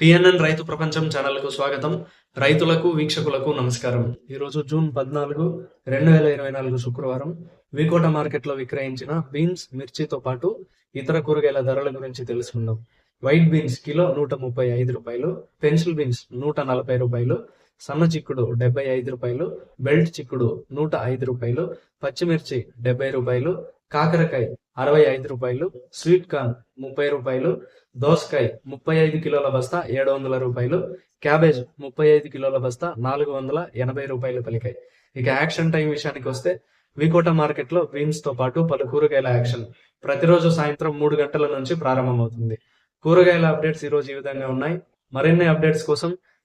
PNN రైతు ప్రపంచం ఛానల్కు స్వాగతం. రైతులకు వీక్షకులకు నమస్కారం. ఈరోజు జూన్ పద్నాలుగు రెండు వేల ఇరవై నాలుగు శుక్రవారం వికోట మార్కెట్లో విక్రయించిన బీన్స్ మిర్చితో పాటు ఇతర కూరగాయల ధరల గురించి తెలుసుకుందాం. వైట్ బీన్స్ కిలో నూట ముప్పై ఐదు రూపాయలు పెన్సిల్ బీన్స్ నూట నలభై రూపాయలు సన్న చిక్కుడు డెబ్బై ఐదు రూపాయలు బెల్ట్ చిక్కుడు నూట ఐదు రూపాయలు పచ్చిమిర్చి డెబ్బై రూపాయలు కాకరకాయ అరవై ఐదు రూపాయలు స్వీట్ కార్న్ ముప్పై రూపాయలు దోసకాయ ముప్పై ఐదు కిలోల బస్తా ఏడు వందల రూపాయలు క్యాబేజ్ ముప్పై ఐదు కిలోల బస్తా నాలుగు వందల ఎనభై రూపాయలు పలికాయి. ఇక యాక్షన్ టైం విషయానికి వస్తే వికోట మార్కెట్లో బీన్స్తో పాటు పలు కూరగాయల యాక్షన్. ప్రతిరోజు సాయంత్రం మూడు గంటల నుంచి ప్రారంభమవుతుంది. కూరగాయల అప్డేట్స్ ఈ రోజు ఈ విధంగా ఉన్నాయి. మరిన్ని అప్డేట్స్ కోసం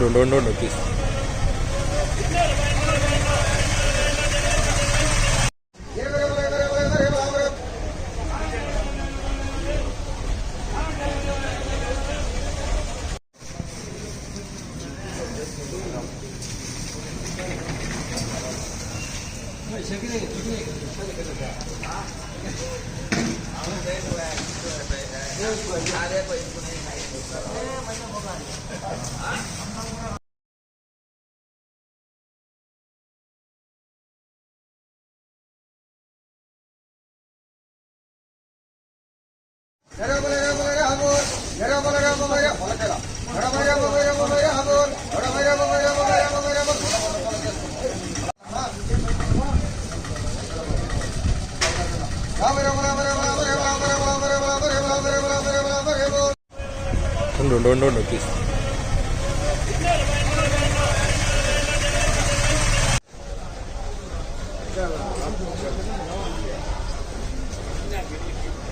ఉండు ఉండు ఉండు ఉండు ప్లీజ్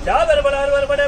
యాభై రూపాయలు అరవై రూపాయలు డెబ్బై రూపాయలు ఎనభై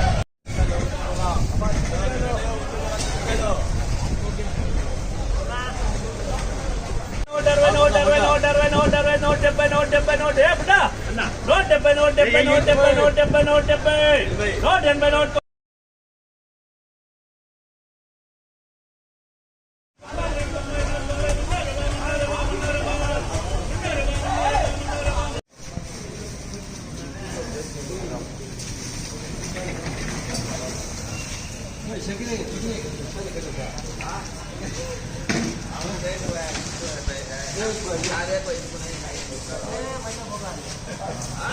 నూట డెబ్బై నూట డెబ్బై నూట ఏపడా నూట డెబ్బై నూట డెబ్బై నూట డెబ్బై నూట డెబ్బై నూట డెబ్బై నూట ఎనభై నూట Thank you. 왜이런거말 이?